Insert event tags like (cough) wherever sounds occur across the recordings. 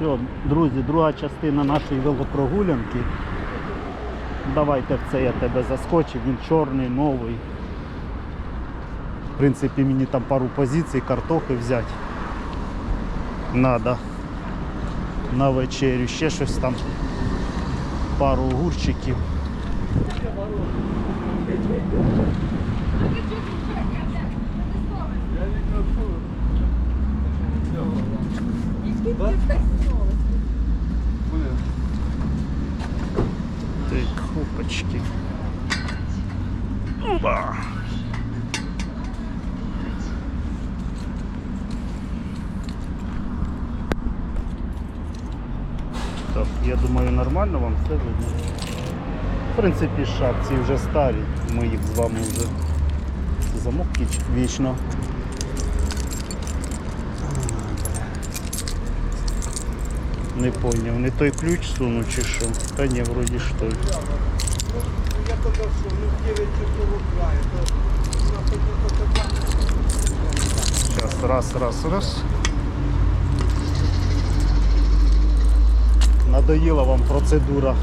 Все, друзі, друга частина нашої велопрогулянки. Давайте в це я тебе заскочив, він чорний, новий. В принципі, мені там пару позицій, картохи взяти. Надо на вечерю, ще щось там, пару огурчиків. Так, хопочки. Опа. Так, я думаю, нормально вам все видно. В принципі, шапці вже старі, ми їх з вами вже замок вічно. Не поняв, не той ключ суну чи що? Та ні, вроді ж. Я только что, ну, 9 часов утра, Сейчас, раз, раз, раз. Надоела вам процедура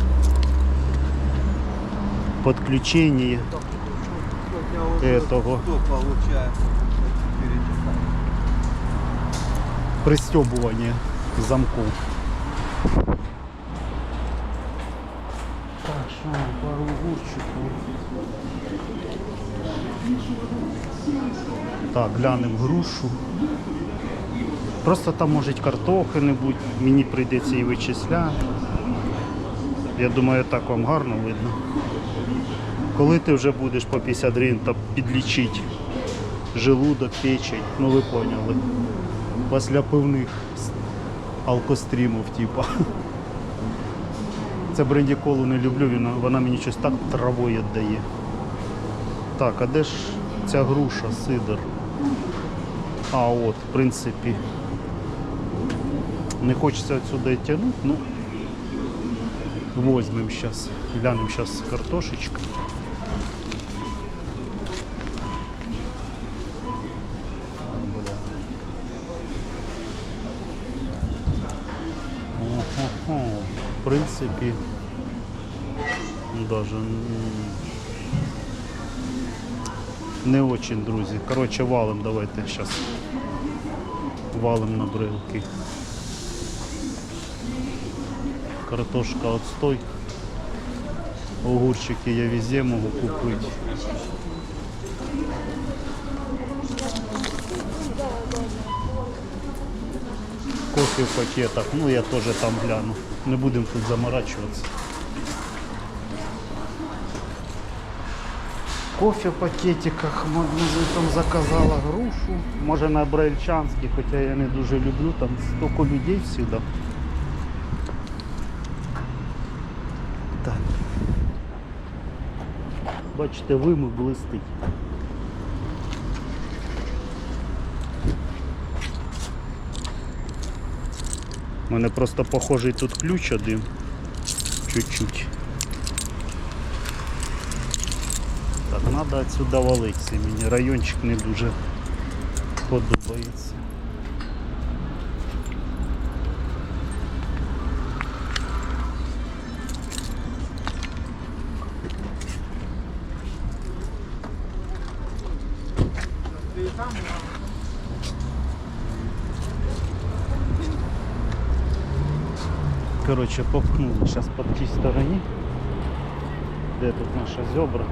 подключения этого пристебывания замков. Так, глянемо грушу. Просто там може картохи не будь, мені прийдеться її вичисляти. Я думаю, так вам гарно видно. Коли ти вже будеш по 50 гривень та підлічити желудок, печень, ну ви поняли. Після пивних алкострімів, типа. Це бренді колу не люблю, вона, мені щось так травою віддає. Так, а де ж ця груша, сидр? А от, в принципі, не хочеться отсюди тягнути, ну возьмемо зараз, глянемо зараз картошечка. Принципі, даже не очень, друзі. Коротше, валим давайте зараз. Валим на брилки. Картошка отстой. Огурчики я везде можу купити. В пакетах, ну я теж там гляну. Не будемо тут заморачуватися. Кофе в пакетиках там заказала грушу. Може на Брайльчанській, хоча я не дуже люблю, там стільки людей всюди. Так. Бачите, вимик блистить. У мене просто похожий тут ключ один. Чуть-чуть. Так, треба отсюда валитися. Мені райончик не дуже подобається. Короче, попхнули сейчас по тій стороні. Де тут наша зебра?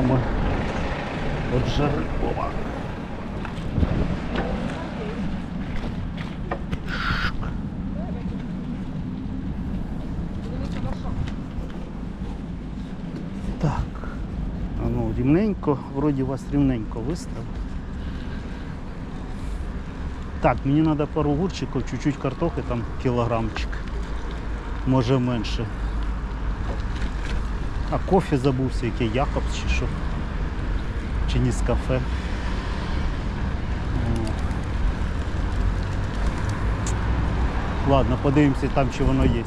От жари. Опа. Так. Ну, рівненько, вроді вас рівненько виставив. Так, мені треба пару гурчиків, чуть-чуть картохи, там кілограмчик. Може менше. А кофе забувся, яке Якобс чи що. Чи ні з кафе. Ладно, подивимося там, чи воно є.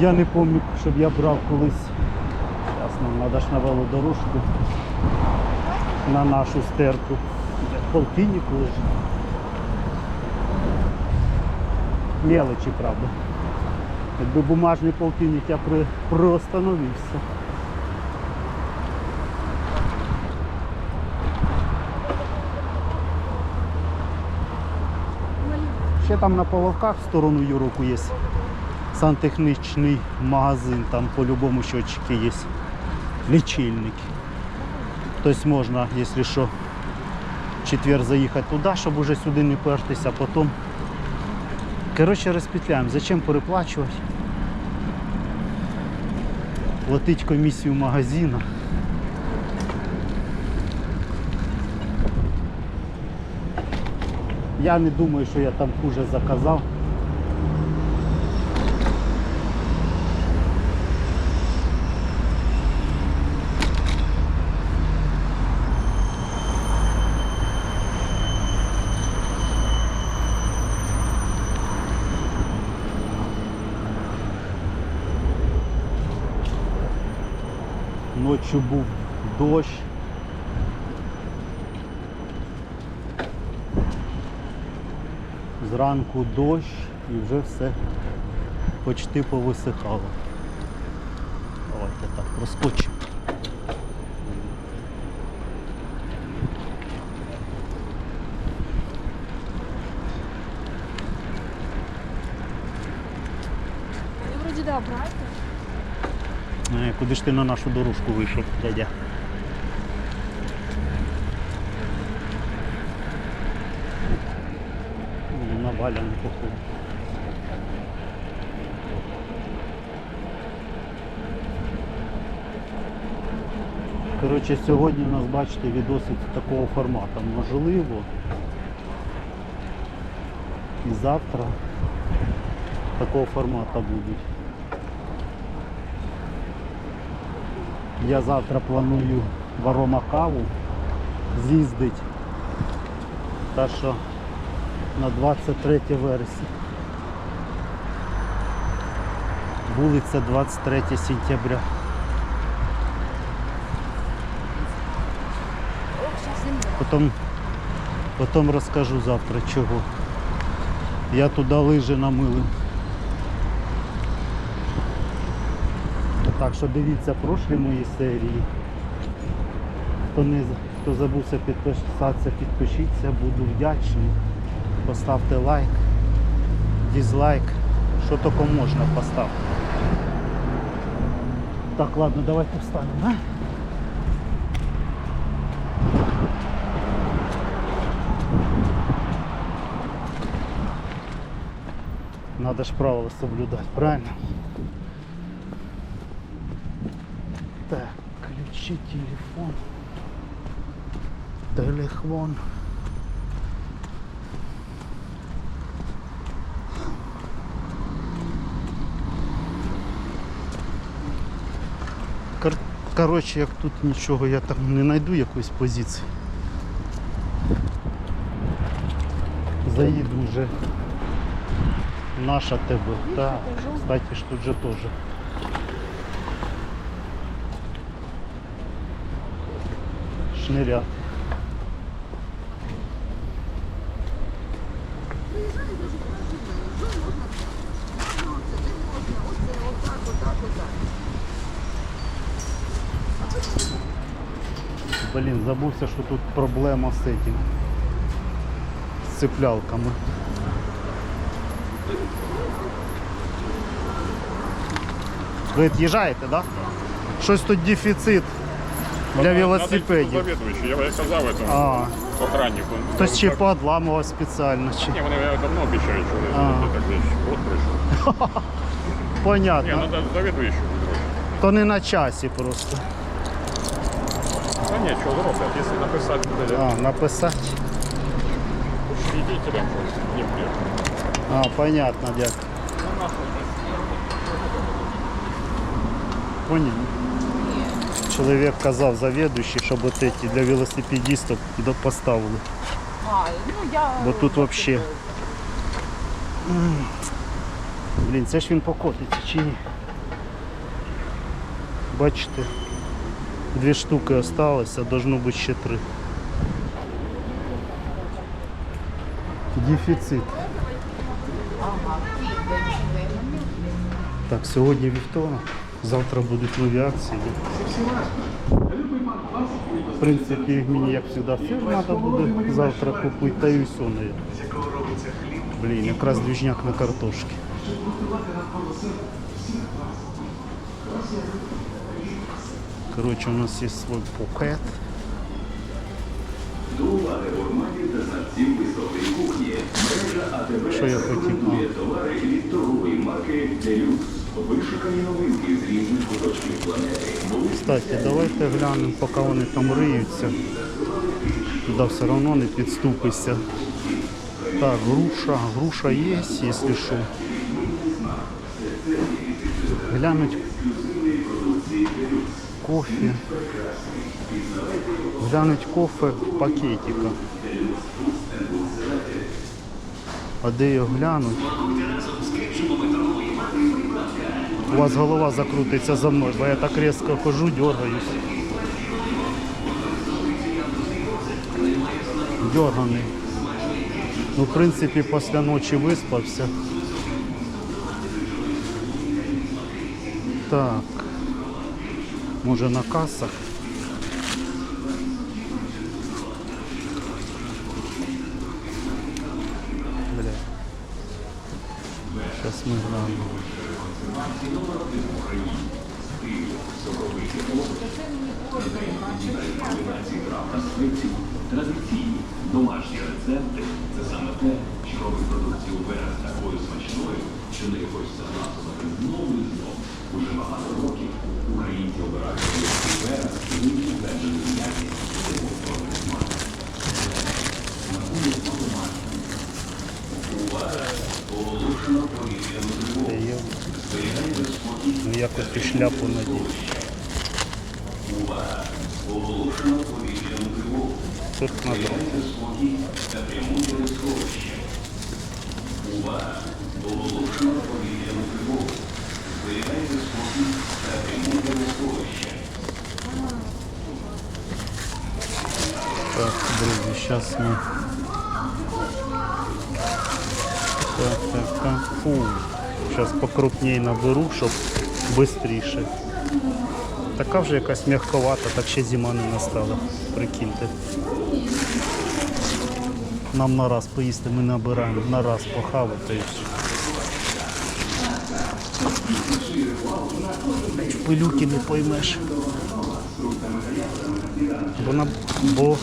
Я не пам'ятаю, щоб я брав колись. Зараз нам треба ж на велодорожку на нашу стерку. Полтинник лежить. Мелочі, правда. Якби бумажний полтинник я при... приостановився. Ще там на Половках в сторону Юроку є сантехнічний магазин, там по-любому счетчики є. Лічильники. Тобто можна, якщо що, четвер заїхати туди, щоб уже сюди не пертися, а потім. Коротше, розпетляємо. Зачем переплачувати? Платить комісію магазину. Я не думаю, що я там хуже заказав. Ночі був дощ. Зранку дощ і вже все почти повисихало. Давайте так, проскочимо. Вони вроді да, правильно? Е, Куди ж ти на нашу дорожку вийшов, дядя? На Валя не походу. Коротше, сьогодні у нас, бачите, відосик такого формату. Можливо. І завтра такого формату будуть. Я завтра планую в Арома каву з'їздити. Та що на 23 вересня. Вулиця 23 сентября. Потім, потім розкажу завтра чого. Я туди лижи намилив. Так що дивіться прошлі мої серії. Хто не хто забувся підписатися, підпишіться, буду вдячний. Поставте лайк, дізлайк, що тільки можна поставити. Так, ладно, давайте встанемо? Надо ж правила соблюдать, правильно? Так, ключи, телефон. Телефон. Кор- Коротше, як тут нічого, я там не знайду якоїсь позиції. Заїду вже наша тебе. Так, кстати, ж тут же теж. Шнырят. Блін, забувся, що тут проблема з цим. З цеплялками. Ви від'їжджаєте, так? Да? Щось тут дефіцит Для велосипедів. я казав цьому А, охраннику. хтось ще поодламував спеціально. Чи... Ні, вони давно обіцяють, що А. вони так десь. От прийшов. (laughs) Ні, Понятно. треба завідуючий. То не на часі просто. Та ні, що зроблять, якщо написати буде, А, написати. свідетелям, що не буде. А, понятно, дякую. Понял. Чоловік казав завідуючий, щоб от эти для велосипедистів до- поставили. А, ну я... Бо тут взагалі. Блін, це ж він покотиться чи ні? Бачите, дві штуки осталося, должно бути ще три. Дефіцит. Так, сьогодні вівторок, завтра будуть нові акції. В принципі, мені як завжди все треба буде завтра купити, та й все не. Блін, якраз двіжняк на картошки. Коротше, у нас є свій пакет. Що я хотів? Кстати, давайте глянемо, поки вони там риються. Туди все одно не підступишся. Так, груша, груша є, якщо що. Глянуть кофе. Глянуть кофе в пакетиках. А де його глянуть? У вас голова закрутиться за мною, бо я так різко хожу, дергаюсь. Дерганий. Ну, в принципі, після ночі виспався. Так. Може на касах? Бля. Сейчас мы глянем. Традиційні домашні рецепти це саме те, що робить продукцію Верес такою смачною, що не хочеться насувати знову знову. Уже багато років українці обирають продукцію Верес і він підтверджений якість і повторний смак. Оголошено повітряну тривогу. Я ну, якось і шляпу надів. Оголошено повітряну тривогу. Тут надо. Спокій та прямуйте сховище. Увага! Оголошено повітряну тривогу. Зберігайте спокій та прямуйте сховище. Так, друзі, зараз ми. Так, так, так. Фу. Зараз покрупніше наберу, щоб швидше. Така вже якась м'яковата, так ще зима не настала. Прикиньте. Нам на раз поїсти ми набираємо, на раз похавати і не поймеш. Бо на, бо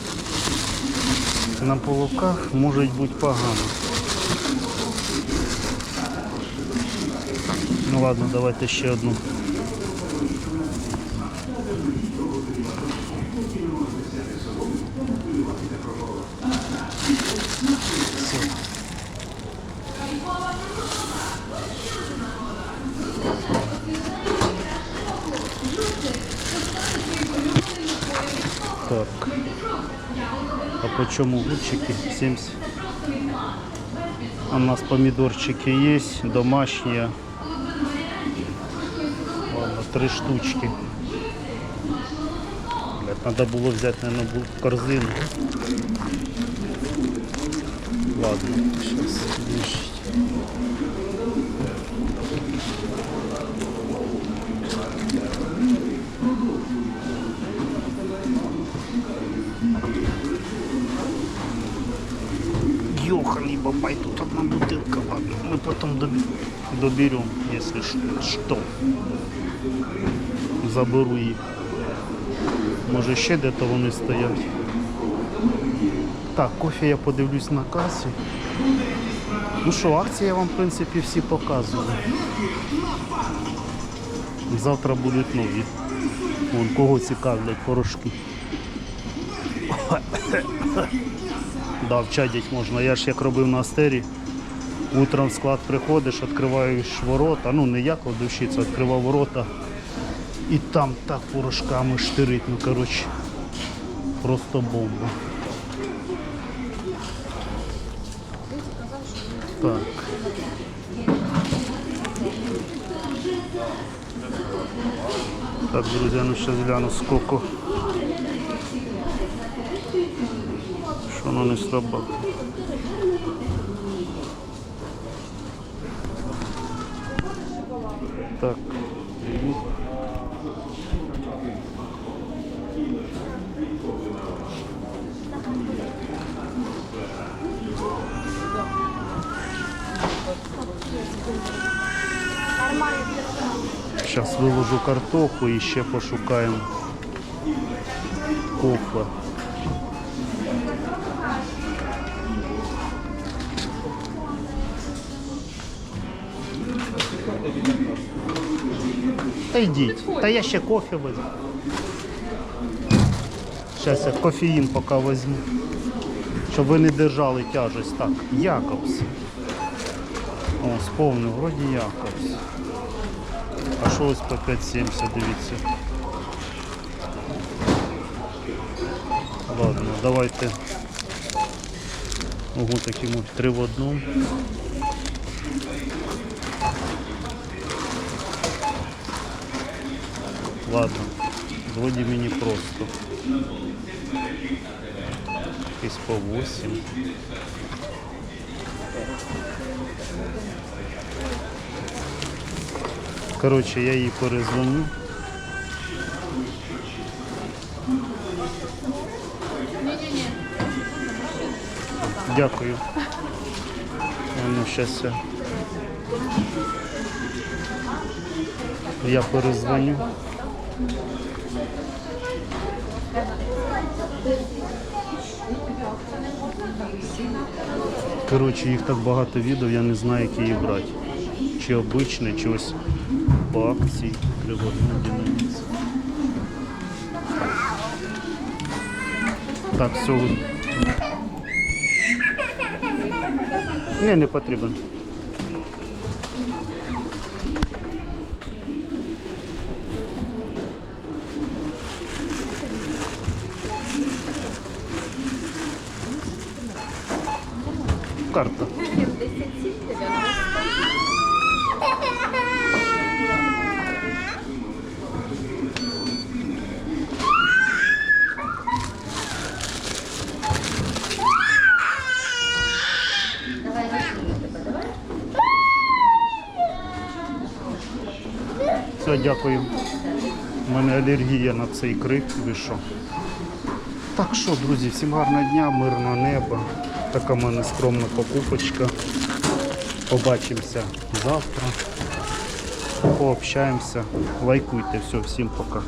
на полуках може бути погано. Ладно, давайте ще одну. Так. А почему гудчики? 70. А у нас помидорчики есть, домашние. три штучки. Треба було взяти, мабуть, корзину. Ладно, зараз вішить. Йоханий бабай тут. Потом доберем, если что. Заберу их. Може ще де-то вони стоять. Так, кофе я подивлюсь на касі. Ну що, акції я вам, в принципі, всі показую. Завтра будуть нові. Вон кого цікавлять порошки. (coughs) Да, вчадять можна. Я ж як робив на астері. Утром в склад приходиш, відкриваєш ворота. Ну не я кладовщиця, відкривав ворота. І там так порошками штирить. Ну коротше, просто бомба. Так. Так, друзі, ну ще гляну сколько. Що воно не срабатывает. Так. Зараз виложу картоху і ще пошукаємо кофе. Та йдіть. Та я ще кофе візьму. Зараз я кофеїн поки візьму. Щоб ви не держали тяжесть. Так, Якобс. О, сповнив, вроді Якобс. А що ось по 5,70, дивіться. Ладно, давайте. Ого, такі три в одному. Ладно, вроде мені просто. Якийсь по 8. Коротше, я їй перезвоню. Дякую. Ну, я. Я перезвоню. Коротше, їх так багато відео, я не знаю, які її брати. Чи обичне, чи ось по акції приводна динаміці. Так, все. Ні, не потрібен. Дякую. У мене алергія на цей крик. Ви що? Так що, друзі, всім гарного дня, мирного неба. Така в мене скромна покупочка. Побачимося завтра. Пообщаємося. Лайкуйте. Все, всім пока.